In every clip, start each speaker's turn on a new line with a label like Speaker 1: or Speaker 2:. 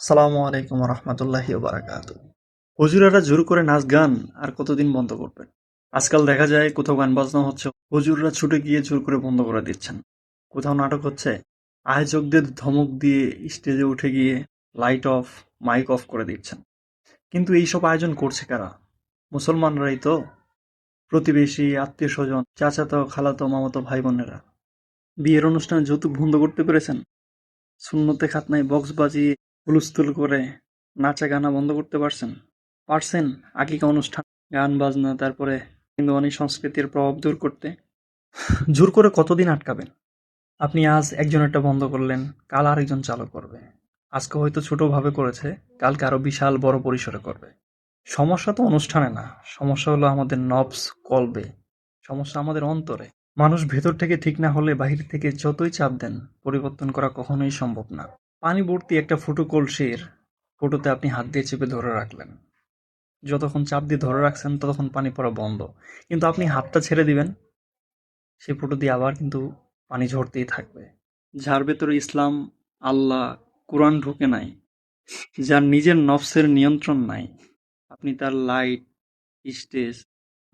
Speaker 1: আসসালামু আলাইকুম রহমতুল্লাহি বারাকাতু হুজুরেরা জোর করে নাচ গান আর কতদিন বন্ধ করবেন আজকাল দেখা যায় কোথাও গান বাজনা হচ্ছে, হুজুররা ছুটে গিয়ে জোর করে বন্ধ করে দিচ্ছেন। কোথাও নাটক হচ্ছে, আয়োজকদের ধমক দিয়ে স্টেজে উঠে গিয়ে লাইট অফ, মাইক অফ করে দিচ্ছেন। কিন্তু এইসব আয়োজন করছে কারা? মুসলমানরাই তো। প্রতিবেশী আত্মীয় স্বজন চাচাতো, খালাতো, মামাতো ভাই বোনেরা বিয়ের অনুষ্ঠানে যৌতুক বন্ধ করতে পেরেছেন? শূন্যতে খাতনায় বক্স বাজিয়ে হুলস্থুল করে নাচা গানা বন্ধ করতে পারছেন? পারছেন আকিকা অনুষ্ঠান, গান, বাজনা, তারপরে হিন্দুয়ানি সংস্কৃতির প্রভাব দূর করতে? জোর করে কতদিন আটকাবেন? আপনি আজ একজনেরটা বন্ধ করলেন, কাল আরেকজন চালু করবে। আজকে হয়তো ছোটভাবে করেছে, কালকে আরও বিশাল বড় পরিসরে করবে। সমস্যা তো অনুষ্ঠানে না, সমস্যা হলো আমাদের নবস কলবে। সমস্যা আমাদের অন্তরে। মানুষ ভেতর থেকে ঠিক না হলে বাহির থেকে যতই চাপ দেন, পরিবর্তন করা কখনোই সম্ভব না। পানি ভর্তি একটা ফুটো কলসির ফুটোতে আপনি হাত দিয়ে চেপে ধরে রাখলেন। যতক্ষণ চাপ দিয়ে ধরে রাখছেন, ততক্ষণ পানি পড়া বন্ধ। কিন্তু আপনি হাতটা ছেড়ে দিবেন সেই ফুটো দিয়ে আবার কিন্তু পানি ঝরতেই থাকবে। যার ভেতরে ইসলাম, আল্লাহ, কোরআন ঢুকে নাই, যার নিজের নফসের নিয়ন্ত্রণ নাই, আপনি তার লাইট, স্টেজ,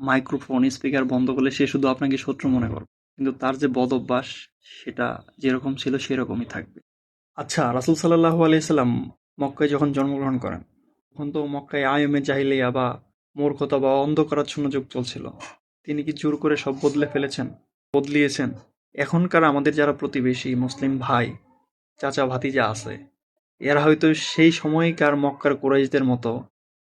Speaker 1: মাইক্রোফোন, স্পিকার বন্ধ করলে সে শুধু আপনাকে শত্রু মনে করবে। কিন্তু তার যে বদ অভ্যাস, সেটা যেরকম ছিল সেরকমই থাকবে। আচ্ছা রাসুল সাল্লাহু আলাইসাল্লাম মক্কায় যখন জন্মগ্রহণ করেন, তখন তো মক্কায় আয়মে জাহিলিয়া বা মূর্খতা বা অন্ধকারাচ্ছন্ন যুগ চলছিল। তিনি কি জোর করে সব বদলে ফেলেছেন, বদলিয়েছেন? এখনকার আমাদের যারা প্রতিবেশী মুসলিম ভাই, চাচা, ভাতিজা আছে, এরা হয়তো সেই সময়কার মক্কার কুরাইশদের মতো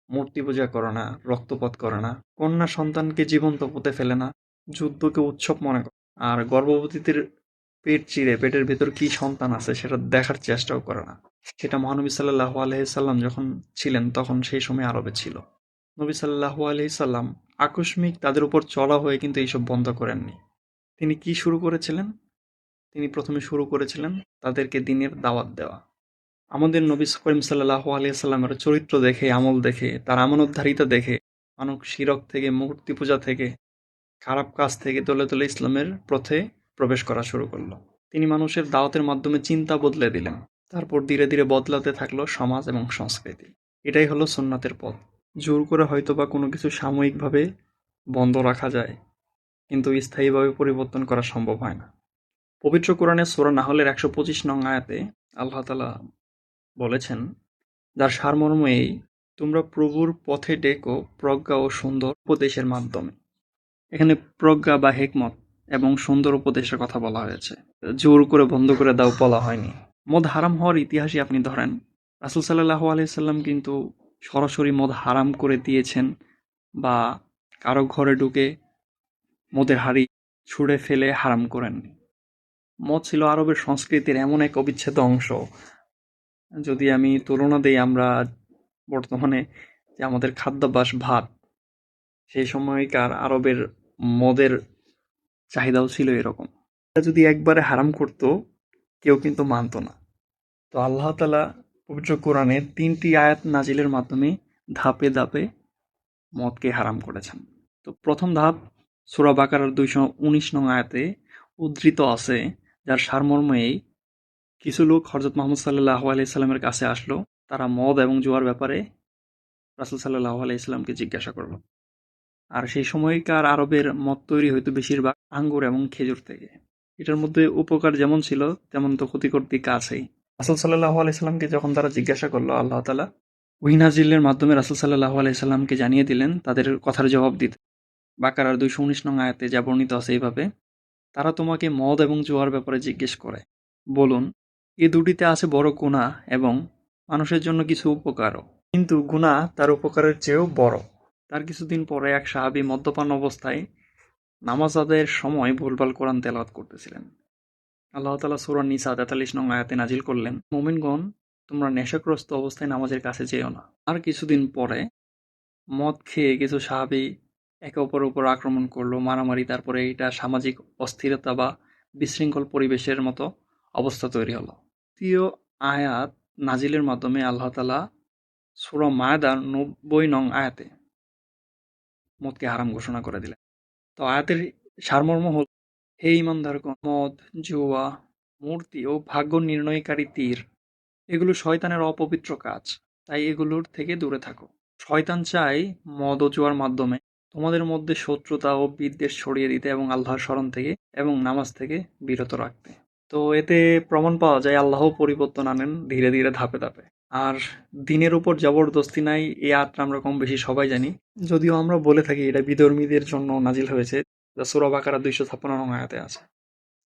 Speaker 1: মূর্তি পূজা করে না, রক্তপাত করে না, কন্যা সন্তানকে জীবন্ত পুঁতে ফেলে না, যুদ্ধকে উৎসব মনে করে আর গর্ভবতীদের পেট চিরে পেটের ভেতর কি সন্তান আছে সেটা দেখার চেষ্টাও করে না। সেটা মহানবী সাল্লাহ আলহিসাল্লাম যখন ছিলেন তখন সেই সময় আরবে ছিল। নবী সাল্লাহ আলহিসাল্লাম আকস্মিক তাদের উপর চড়া হয়ে কিন্তু এইসব বন্ধ করেননি। তিনি কি শুরু করেছিলেন? তিনি প্রথমে শুরু করেছিলেন তাদেরকে দিনের দাওয়াত দেওয়া। আমাদের নবী করিম সাল্লাহ আলিয়াল্লামের চরিত্র দেখে, আমল দেখে, তার আমানতধারিতা দেখে, মানুষ শিরক থেকে মূর্তি পূজা থেকে, খারাপ কাজ থেকে তোলে তোলে ইসলামের পথে প্রবেশ করা শুরু করল। তিনি মানুষের দাওয়াতের মাধ্যমে চিন্তা বদলে দিলেন। তারপর ধীরে ধীরে বদলাতে থাকল সমাজ এবং সংস্কৃতি। এটাই হলো সোননাথের পথ। জোর করে হয়তো বা কোনো কিছু সাময়িকভাবে বন্ধ রাখা যায়, কিন্তু স্থায়ীভাবে পরিবর্তন করা সম্ভব হয় না। পবিত্র কোরআনের সোরা নাহলের একশো পঁচিশ নং আয়াতে আল্লাহ তালা বলেছেন, যার সারমর্ম এই, তোমরা প্রভুর পথে ডেকো প্রজ্ঞা ও সুন্দর উপদেশের মাধ্যমে। এখানে প্রজ্ঞা বা হেকমত এবং সুন্দর উপদেশের কথা বলা হয়েছে। জোর করে বন্ধ করে দাও বলা হয়নি। মদ হারাম হওয়ার ইতিহাসই আপনি ধরেন। রাসুল সাল্লাহ আলাইসাল্লাম কিন্তু সরাসরি মদ হারাম করে দিয়েছেন বা কারও ঘরে ঢুকে মদের হাড়ি ছুঁড়ে ফেলে হারাম করেননি। মদ ছিল আরবের সংস্কৃতির এমন এক অবিচ্ছেদ্য অংশ। যদি আমি তুলনা দিই আমরা বর্তমানে যে আমাদের খাদ্যাভ্যাস, ভাত, সেই সময়কার আরবের মদের চাহিদাও ছিল এরকম। এটা যদি একবারে হারাম করত, কেউ কিন্তু মানত না। তো আল্লাহ তালা পবিত্র কোরআনে তিনটি আয়াত নাজিলের মাধ্যমে ধাপে ধাপে মদকে হারাম করেছেন। তো প্রথম ধাপ, সুরা বাকার দুইশো উনিশ নং আয়াতে উদ্ধৃত আছে, যার সারমর্ম এই কিছু লোক হরজত মোহাম্মদ সাল্লাহ আলাইসাল্লামের কাছে আসলো, তারা মদ এবং জুয়ার ব্যাপারে রাসুল সাল্লাহ আলাইসাল্লামকে জিজ্ঞাসা করল। আর সেই সময়কার আরবের মদ তৈরি হইতো বেশিরভাগ আঙ্গুর এবং খেজুর থেকে। এটার মধ্যে উপকার যেমন ছিল, তেমন তো ক্ষতিকর দিক আছেই। রাসুল সাল্লাহ আলাইসাল্লামকে যখন তারা জিজ্ঞাসা করল আল্লাহ তালা উহিনাজিলের মাধ্যমে রাসুল সাল্লাহ আলাইসাল্লামকে জানিয়ে দিলেন, তাদের কথার জবাব দিতে। বাকার আর দুইশো উনিশ নং আয়াতে যা বর্ণিত আছে এইভাবে, তারা তোমাকে মদ এবং জোয়ার ব্যাপারে জিজ্ঞেস করে। বলুন, এ দুটিতে আছে বড় গুণা এবং মানুষের জন্য কিছু উপকারও। কিন্তু গুণা তার উপকারের চেয়েও বড়। তার কিছুদিন পরে এক সাহাবি মদ্যপান অবস্থায় নামাজ আদায়ের সময় ভুলভাল কোরআন তেলাওয়াত করতেছিলেন। আল্লাহ তালা সুরান নিসা তেতাল্লিশ নং আয়াতে নাজিল করলেন, মোমিনগণ, তোমরা নেশাগ্রস্ত অবস্থায় নামাজের কাছে যেও না। আর কিছুদিন পরে মদ খেয়ে কিছু সাহাবি একে অপরের উপর আক্রমণ করল, মারামারি, তারপরে এটা সামাজিক অস্থিরতা বা বিশৃঙ্খল পরিবেশের মতো অবস্থা তৈরি হলো। তৃতীয় আয়াত নাজিলের মাধ্যমে আল্লাহ তালা সুরা মায়াদার নব্বই নং আয়াতে মদকে হারাম ঘোষণা করে দিলেন। তো আয়াতের সারমর্ম হল, হে ইমানদার মদ, জুয়া, মূর্তি ও ভাগ্য নির্ণয়কারী তীর, এগুলো শয়তানের অপবিত্র কাজ। তাই এগুলোর থেকে দূরে থাকো। শয়তান চাই মদ ও জুয়ার মাধ্যমে তোমাদের মধ্যে শত্রুতা ও বিদ্বেষ ছড়িয়ে দিতে এবং আল্লাহর স্মরণ থেকে এবং নামাজ থেকে বিরত রাখতে। তো এতে প্রমাণ পাওয়া যায় আল্লাহ পরিবর্তন আনেন ধীরে ধীরে ধাপে ধাপে। আর দিনের উপর জবরদস্তি নাই, এই আটটা আমরা কম বেশি সবাই জানি। যদিও আমরা বলে থাকি এটা বিধর্মীদের জন্য নাজিল হয়েছে, যা সুরা বাকারা দুইশো ছাপ্পান্ন নং আয়াতে আছে।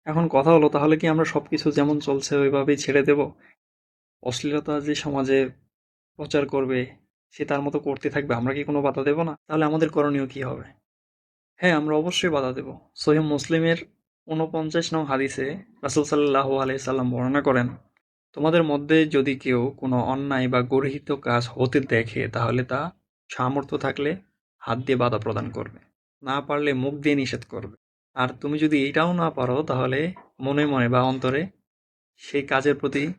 Speaker 1: এখন কথা হলো, তাহলে কি আমরা সবকিছু যেমন চলছে, ওইভাবেই ছেড়ে দেব? অশ্লীলতা যে সমাজে প্রচার করবে, সে তার মতো করতে থাকবে, আমরা কি কোনো বাধা দেব না? তাহলে আমাদের করণীয় কি হবে? হ্যাঁ আমরা অবশ্যই বাধা দেব। সহিহ মুসলিমের ঊনপঞ্চাশ নং হাদিসে রাসুল সাল্লাহ আলাইসাল্লাম বর্ণনা করেন তোমাদের মধ্যে যদি কেউ কোনো অন্যায় বা গর্হিত কাজ হতে দেখে, তাহলে তা সামর্থ্য থাকলে হাত দিয়ে বাধা প্রদান করবে। না পারলে মুখ দিয়ে নিষেধ করবে। আর তুমি যদি এটাও না পারো, তাহলে মনে মনে বা অন্তরে সেই কাজের প্রতি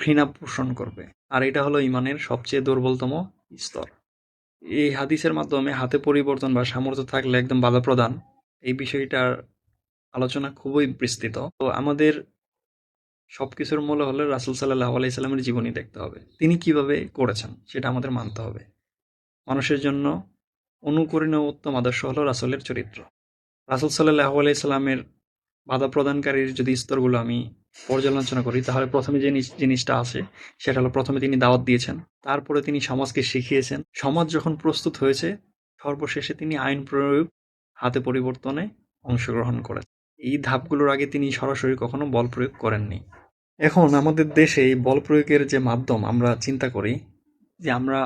Speaker 1: ঘৃণা পোষণ করবে। আর এটা হলো ইমানের সবচেয়ে দুর্বলতম স্তর। এই হাদিসের মাধ্যমে হাতে পরিবর্তন বা সামর্থ্য থাকলে একদম বাধা প্রদান, এই বিষয়টার আলোচনা খুবই বিস্তৃত। তো আমাদের সবকিছুর মূল হলো রাসুল সাল্লাহ আলাইসাল্লামের জীবনী দেখতে হবে। তিনি কীভাবে করেছেন সেটা আমাদের মানতে হবে। মানুষের জন্য অনুকরণীয় উত্তম আদর্শ হলো রাসুলের চরিত্র। রাসুল সাল্লাহ আলাইসাল্লামের বাধা প্রদানকারীর যদি স্তরগুলো আমি পর্যালোচনা করি, তাহলে প্রথমে যে জিনিস- জিনিসটা আছে, সেটা হলো প্রথমে তিনি দাওয়াত দিয়েছেন, তারপরে তিনি সমাজকে শিখিয়েছেন। সমাজ যখন প্রস্তুত হয়েছে, সর্বশেষে তিনি আইন প্রয়োগ হাতে পরিবর্তনে অংশগ্রহণ করেন এই ধাপগুলোর আগে তিনি সরাসরি কখনো বল প্রয়োগ করেননি। এখন আমাদের দেশে এই বল প্রয়োগের যে মাধ্যম, আমরা চিন্তা করি যে আমরা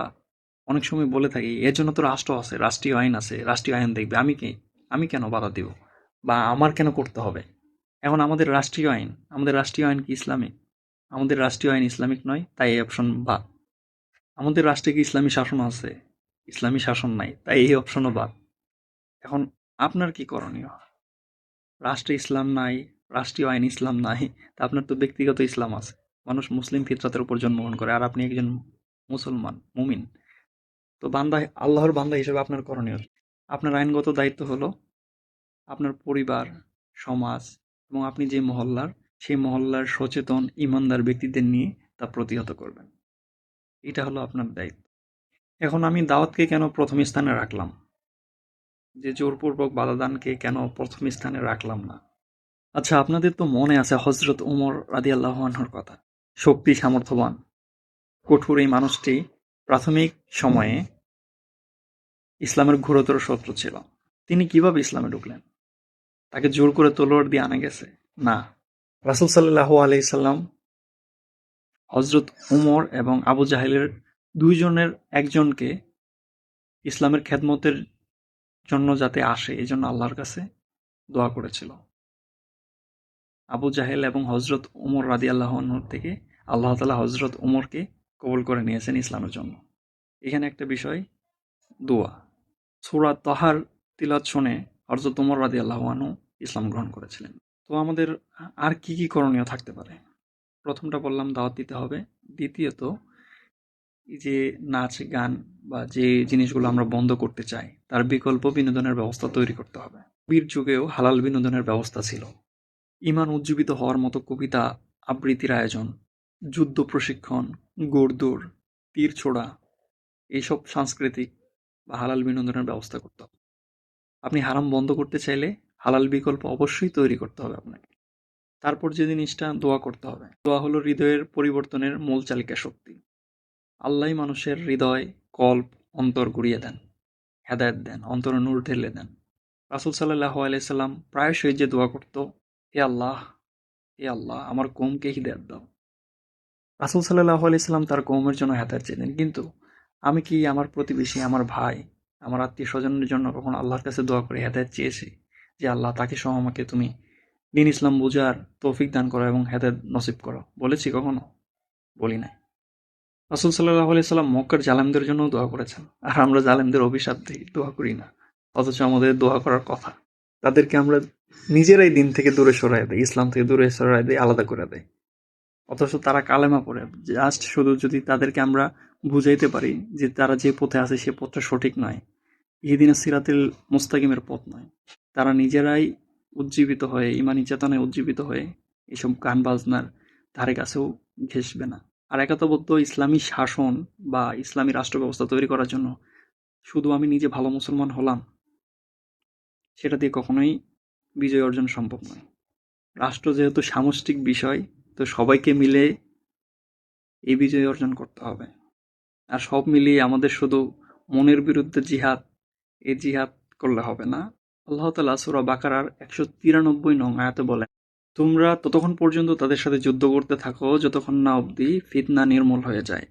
Speaker 1: অনেক সময় বলে থাকি, এর জন্য তো রাষ্ট্র আছে, রাষ্ট্রীয় আইন আছে, রাষ্ট্রীয় আইন দেখবে, আমি কি, আমি কেন বাধা দিব? বা আমার কেন করতে হবে? এখন আমাদের রাষ্ট্রীয় আইন, আমাদের রাষ্ট্রীয় আইন কি ইসলামিক? আমাদের রাষ্ট্রীয় আইন ইসলামিক নয়, তাই এই অপশন বাদ আমাদের রাষ্ট্রে কি ইসলামী শাসন আছে? ইসলামী শাসন নাই, তাই এই অপশনও বাদ। এখন আপনার কি করণীয়? রাষ্ট্রে ইসলাম নাই রাষ্ট্রীয় আইন ইসলাম নাই, তা আপনার তো ব্যক্তিগত ইসলাম আছে। মানুষ মুসলিম ফিতরাতের উপর জন্মগ্রহণ করে, আর আপনি একজন মুসলমান, মুমিন। তো বান্দা, আল্লাহর বান্দা হিসেবে আপনার করণীয় আপনার আইনগত দায়িত্ব হলো আপনার পরিবার, সমাজ এবং আপনি যে মহল্লার, সেই মহল্লার সচেতন, ইমানদার ব্যক্তিদের নিয়ে তা প্রতিহত করবেন। এটা হলো আপনার দায়িত্ব। এখন আমি দাওয়াতকে কেন প্রথম স্থানে রাখলাম? যে জোরপূর্বক বাধাদানকে কেন প্রথম স্থানে রাখলাম না? আচ্ছা আপনাদের তো মনে আছে হজরত উমর রাদি আল্লাহর কথা। শক্তি, সামর্থ্যবান, কঠোর এই মানুষটি প্রাথমিক সময়ে ইসলামের ঘোরতর শত্রু ছিল। তিনি কীভাবে ইসলামে ঢুকলেন? তাকে জোর করে তলোয়ার দিয়ে আনা গেছে? না। রাসুল সাল্লাহ আলাইসাল্লাম হজরত উমর এবং আবু জাহেলের দুইজনের একজনকে ইসলামের খেদমতের জন্য যাতে আসে এই জন্য আল্লাহর কাছে দোয়া করেছিল। আবু জাহেল এবং হজরত উমর রাদি আল্লাহ থেকে আল্লাহ তালা হজরত উমরকে কবুল করে নিয়েছেন ইসলামের জন্য। এখানে একটা বিষয়, দোয়া। সুরা তাহার তিলাত শুনে হজরত উমর রাদি আল্লাহানু ইসলাম গ্রহণ করেছিলেন। তো আমাদের আর কি কি করণীয় থাকতে পারে? প্রথমটা বললাম, দাওয়াত দিতে হবে। দ্বিতীয়ত, এই যে নাচ, গান বা যে জিনিসগুলো আমরা বন্ধ করতে চাই, তার বিকল্প বিনোদনের ব্যবস্থা তৈরি করতে হবে। বীর যুগেও হালাল বিনোদনের ব্যবস্থা ছিল। ইমান উজ্জীবিত হওয়ার মতো কবিতা আবৃত্তির আয়োজন, যুদ্ধ প্রশিক্ষণ, গোড়দৌড়, তীর ছোড়া এইসব সাংস্কৃতিক বা হালাল বিনোদনের ব্যবস্থা করতে হবে। আপনি হারাম বন্ধ করতে চাইলে হালাল বিকল্প অবশ্যই তৈরি করতে হবে আপনাকে। তারপর যে জিনিসটা দোয়া করতে হবে, দোয়া হলো হৃদয়ের পরিবর্তনের মূল চালিকা শক্তি। আল্লাহ মানুষের হৃদয়, কল্প, অন্তর গুড়িয়ে দেন, হেদায়ত দেন, অন্তর নূর ঢেলে দেন। রাসুল সাল্লাহ আলাইসাল্লাম প্রায়শই যে দোয়া করতো হে আল্লাহ হে আল্লাহ আমার কৌমকে হিদায়ত দাও। রাসুল সাল্লাহ আলাইসাল্লাম তার কৌমের জন্য হেদায়ত চেয়েছেন, কিন্তু আমি কি আমার প্রতিবেশী, আমার ভাই, আমার আত্মীয় স্বজনের জন্য কখন আল্লাহর কাছে দোয়া করে হেদায়ত চেয়েছি? যে আল্লাহ, তাকে সহ আমাকে তুমি দিন ইসলাম বুঝার তৌফিক দান করো এবং হেদায়ত নসিব করো। বলেছি কখনো? বলি নাই। রাসুল সাল্লাহ আলাইসাল্লাম মক্কার জালেমদের জন্য দোয়া করেছেন। আর আমরা জালেমদের অভিশাপ দিই, দোয়া করি না। অথচ আমাদের দোয়া করার কথা। তাদেরকে আমরা নিজেরাই দিন থেকে দূরে সরাই দেয়, ইসলাম থেকে দূরে সরাই দেয়, আলাদা করে দেয়। অথচ তারা কালেমা পড়ে। জাস্ট শুধু যদি তাদেরকে আমরা বুঝাইতে পারি যে তারা যে পথে আছে সে পথটা সঠিক নয়। ইহিদিন সিরাতিল মুস্তাকিমের পথ নয়। তারা নিজেরাই উজ্জীবিত হয়ে, ইমানি চেতনায় উজ্জীবিত হয়ে এসব গান বাজনার ধারে কাছেও ঘেসবে না। আর একাতবদ্ধ ইসলামী শাসন বা ইসলামী রাষ্ট্র ব্যবস্থা তৈরি করার জন্য শুধু আমি নিজে ভালো মুসলমান হলাম, সেটা দিয়ে কখনোই বিজয় অর্জন সম্ভব নয়। রাষ্ট্র যেহেতু সামষ্টিক বিষয়, তো সবাইকে মিলে এই বিজয় অর্জন করতে হবে। আর সব মিলিয়ে আমাদের শুধু মনের বিরুদ্ধে জিহাদ এই জিহাদ করলে হবে না। আল্লাহ তালা সুরা বাকারার একশো তিরানব্বই নং আয়াতে বলেন, তোমরা ততক্ষণ পর্যন্ত তাদের সাথে যুদ্ধ করতে থাকো, যতক্ষণ না অবধি ফিতনা নির্মূল হয়ে যায়।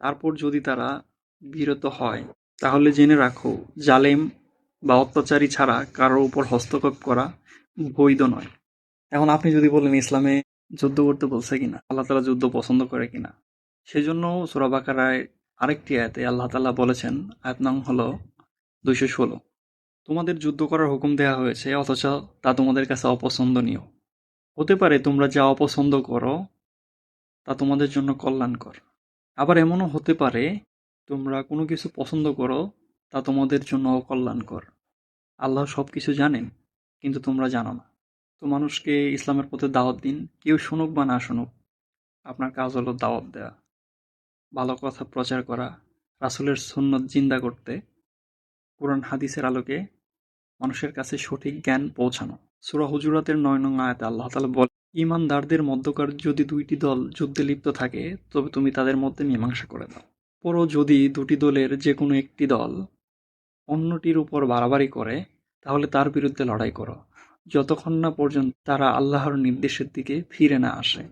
Speaker 1: তারপর যদি তারা বিরত হয়, তাহলে জেনে রাখো, জালেম বা অত্যাচারী ছাড়া কারোর উপর হস্তক্ষেপ করা বৈধ নয়। এখন আপনি যদি বলেন ইসলামে যুদ্ধ করতে বলছে কিনা, আল্লাহ তালা যুদ্ধ পছন্দ করে কিনা, সেজন্য সুরাবাকারায় আরেকটি আয়াতে আল্লাহ তালা বলেছেন, আয়াত নং হলো দুইশো ষোলো। তোমাদের যুদ্ধ করার হুকুম দেওয়া হয়েছে, অথচ তা তোমাদের কাছে অপছন্দনীয়। হতে পারে তোমরা যা অপছন্দ করো, তা তোমাদের জন্য কল্যাণকর। আবার এমনও হতে পারে তোমরা কোনো কিছু পছন্দ করো, তা তোমাদের জন্য অকল্যাণকর আল্লাহ সব কিছু জানেন, কিন্তু তোমরা জানো না। তো মানুষকে ইসলামের পথে দাওয়াত দিন, কেউ শুনুক বা না শুনুক, আপনার কাজ হলো দাওয়াত দেওয়া ভালো কথা প্রচার করা, রাসুলের সুন্নত জিন্দা করতে, কোরআন, হাদিসের আলোকে মানুষের কাছে সঠিক জ্ঞান পৌঁছানো। সুরা হুজুরাতের নয় নং আয়াতে আল্লাহ তালা বলে ইমানদারদের মধ্যকার যদি দুইটি দল যুদ্ধে লিপ্ত থাকে, তবে তুমি তাদের মধ্যে মীমাংসা করে দাও। পরও যদি দুটি দলের যে কোনো একটি দল অন্যটির উপর বাড়াবাড়ি করে, তাহলে তার বিরুদ্ধে লড়াই করো। যতক্ষণ না পর্যন্ত তারা আল্লাহর নির্দেশের দিকে ফিরে না আসে।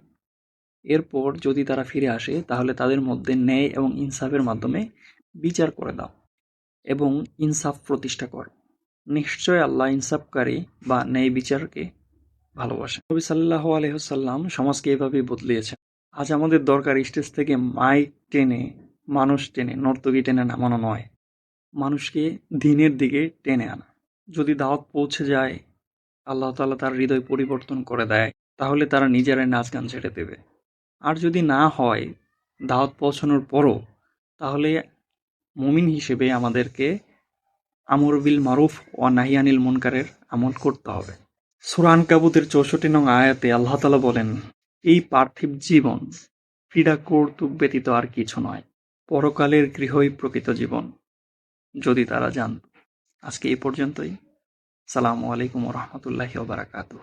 Speaker 1: এরপর যদি তারা ফিরে আসে, তাহলে তাদের মধ্যে ন্যায় এবং ইনসাফের মাধ্যমে বিচার করে দাও এবং ইনসাফ প্রতিষ্ঠা করো। নিশ্চয় আল্লাহ ইনসাফকারী বা ন্যায় বিচারকে ভালোবাসে নবী সাল্লাহ আলহ্লাম সমাজকে এভাবেই বদলিয়েছেন। আজ আমাদের দরকার স্টেজ থেকে মাইক টেনে, মানুষ টেনে, নর্তকী টেনে নামানো নয়। মানুষকে দিনের দিকে টেনে আনা। যদি দাওয়াত পৌঁছে যায়, আল্লাহ তালা তার হৃদয় পরিবর্তন করে দেয়, তাহলে তারা নিজেরাই নাচ গান ছেড়ে দেবে। আর যদি না হয় দাওয়াত পৌঁছানোর পরও, তাহলে মুমিন হিসেবে আমাদেরকে আমর বিল মারুফ ও নাহিয়ানিল মুনকারের আমল করতে হবে। সুরান কাবুতের চৌষট্টি নং আয়াতে আল্লাহ তালা বলেন, এই পার্থিব জীবন ক্রীড়া কৌতুক ব্যতীত আর কিছু নয়। পরকালের গৃহই প্রকৃত জীবন। যদি তারা জানত। আজকে এই পর্যন্তই। সালামু আলাইকুম রহমতুল্লাহি ওবারাকাতু